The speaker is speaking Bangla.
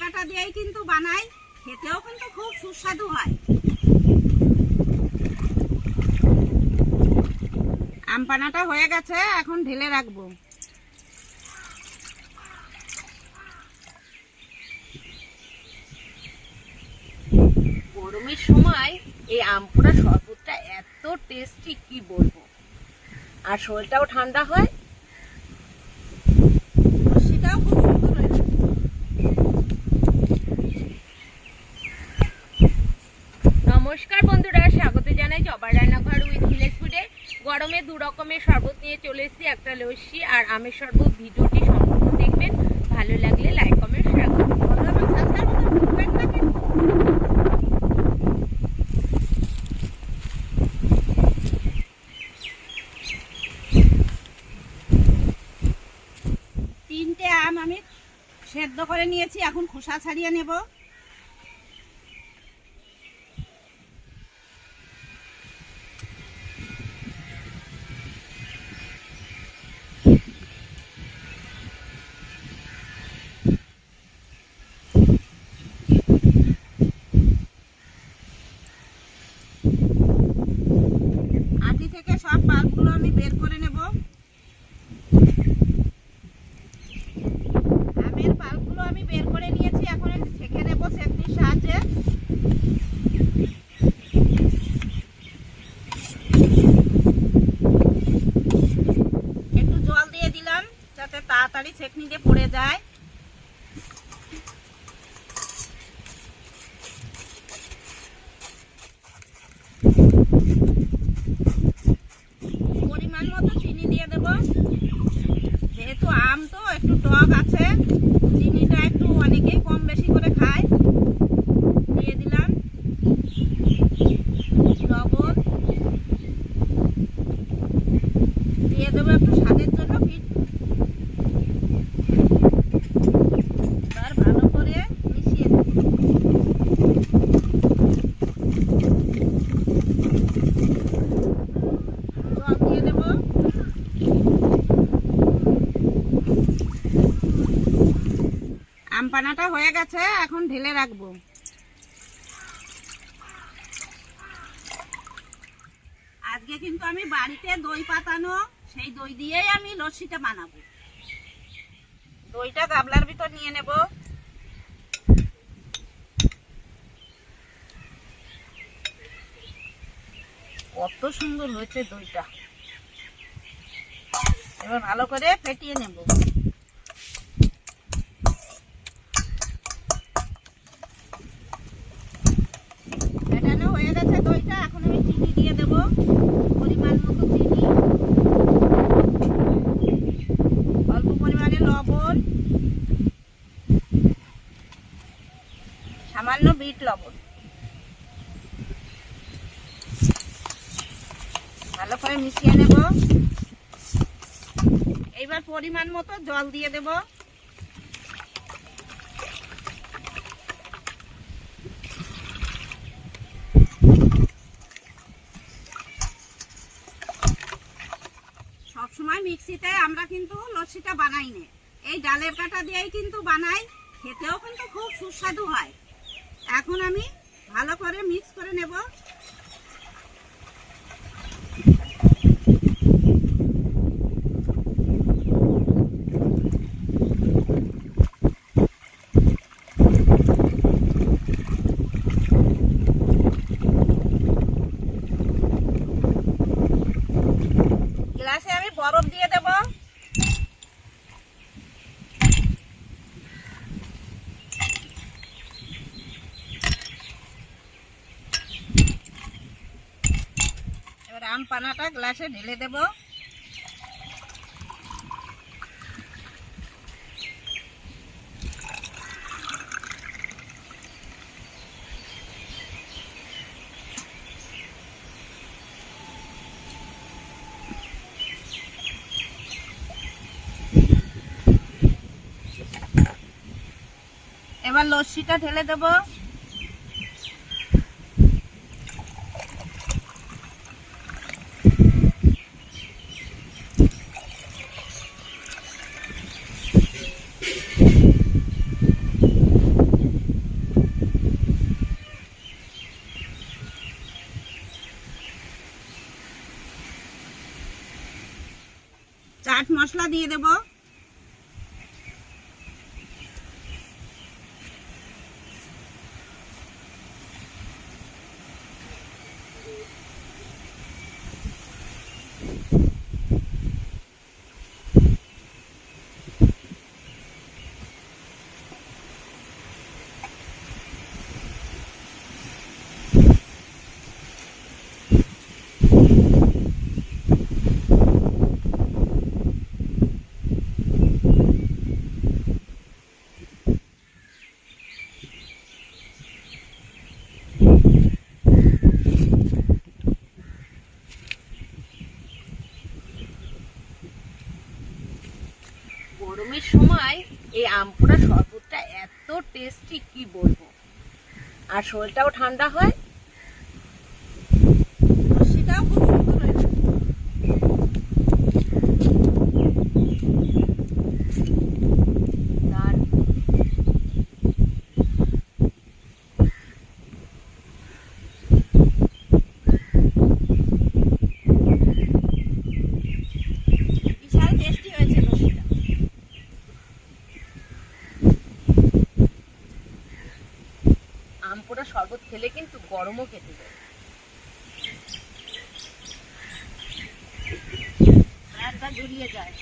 কাটা দিয়েই কিন্তু বানাই খেতেও কিন্তু খুব সুস্বাদু হয়। আম পানাটা হয়ে গেছে এখন ঢেলে রাখব। গরমের সময় এই আমপোড়া শরবতটা এত টেস্টি কি বলব? আর শরীরটাও ঠান্ডা হয়। সেটাও খুব সুন্দর হয়েছে নমস্কার বন্ধুরা, স্বাগত জানাই জবার রান্নাঘর উইথ ভিলেজ ফুডে গরমে দু রকমের শরবত নিয়ে চলে এসেছি, একটা লস্যি আর আমের শরবত। ভিডিওটি সম্পূর্ণ দেখবেন, ভালো লাগলে লাইক কমেন্ট শেয়ার। তিনটে আম আমি সেদ্ধ করে নিয়েছি, এখন খোসা ছাড়িয়ে নেব। আমি বের করে নেব। আমের পালগুলো আমি বের করে নিয়েছি, এখন ছেঁকে নেব সেকনির সাহায্যে। একটু জল দিয়ে দিলাম, যাতে তাড়াতাড়ি ছেকনিতে পড়ে যায় পরিমাণ মতো চিনি দিয়ে দেব যেহেতু আম তো একটু টক আছে চিনিটা একটু অনেকেই কম বেশি করে খায় দিয়ে দিলাম লবণ দিয়ে দেবো একটু স্বাদের জন্য বিট এবার ভালো করে মিশিয়ে দেবো জল দিয়ে দেবো আম পানাটা হয়ে গেছে, এখন ঢেলে রাখব। আজকে কিন্তু আমি বাড়িতে দই পাতানো, সেই দই দিয়েই আমি লস্যিটা বানাবো। দইটা গাবলার ভিতর নিয়ে নেব। কত সুন্দর হয়েছে দইটা। এবার ভালো করে ফেটিয়ে নেব ফেটানো হয়ে গেছে দইটা এখন আমি চিনি দিয়ে দেব পরিমাণ মতো অল্প পরিমাণে লবণ, সামান্য বিট লবণ। ভালো করে মিশিয়ে নেব। এইবার পরিমাণ মতো জল দিয়ে দেব। সবসময় মিক্সিতে, আমরা কিন্তু লস্যিটা বানাই না। এই ডালের কাটা দিয়েই কিন্তু বানাই, খেতেও কিন্তু খুব সুস্বাদু হয়। এখন আমি ভালো করে মিক্স করে নেব গ্লাসে আমি বরফ দিয়ে দেব এবার আম পানাটা গ্লাসে ঢেলে দেব। এবার লস্যিটা ঢেলে দেব। চাট মশলা দিয়ে দেব গরমের সময় এই আমপোড়া শরবতটা এত টেস্টি কি বলব? আর শরীরটাও ঠান্ডা হয় লস্যিটাও খুব সুন্দর হয়েছে আর বিশাল টেস্টি হয়েছে লস্যিটা আমপোড়া শরবত খেলে কিন্তু গরমও খেতে যায়। জড়িয়ে যায়।